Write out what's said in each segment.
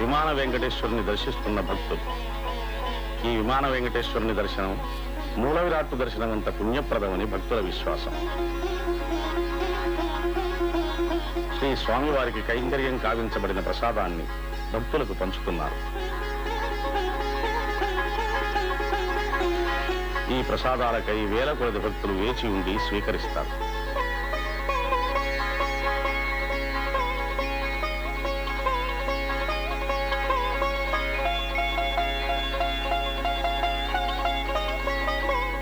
విమాన వెంకటేశ్వరుని దర్శిస్తున్న భక్తులు. ఈ విమాన వెంకటేశ్వరుని దర్శనం మూల విరాట్టు దర్శనం అంత పుణ్యప్రదమని భక్తుల విశ్వాసం. శ్రీ స్వామివారికి కైంకర్యం కావించబడిన ప్రసాదాన్ని భక్తులకు పంచుతున్నారు. ఈ ప్రసాదాలకై వేల కొలది భక్తులు వేచి ఉండి స్వీకరిస్తారు.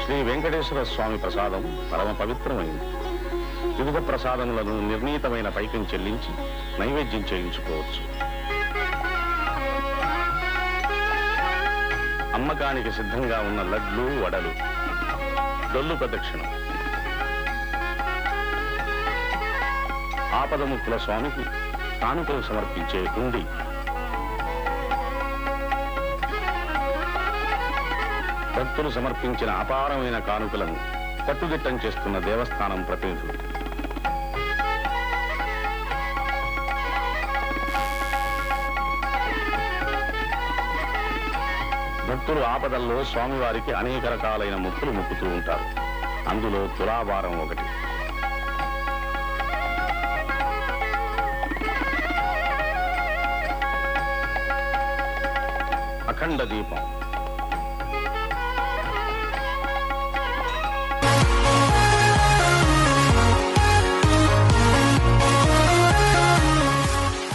శ్రీ వెంకటేశ్వర స్వామి ప్రసాదం పరమ పవిత్రమైంది వివిధ ప్రసాదములను నిర్ణీతమైన పైకం చెల్లించి నైవేద్యం చేయించుకోవచ్చు. అమ్మకానికి సిద్ధంగా ఉన్న లడ్లు వడలు డొల్లు ప్రదక్షిణ. ఆపదముక్కుల స్వామికి కానుకలు సమర్పించే కుండి భక్తులు సమర్పించిన అపారమైన కానుకలను కట్టుదిట్టం చేస్తున్న దేవస్థానం ప్రతినిధులు. భక్తులు ఆపదల్లో స్వామివారికి అనేక రకాలైన ముక్కులు ముక్కుతూ ఉంటారు. అందులో తులాభారం ఒకటి. అఖండ దీపం.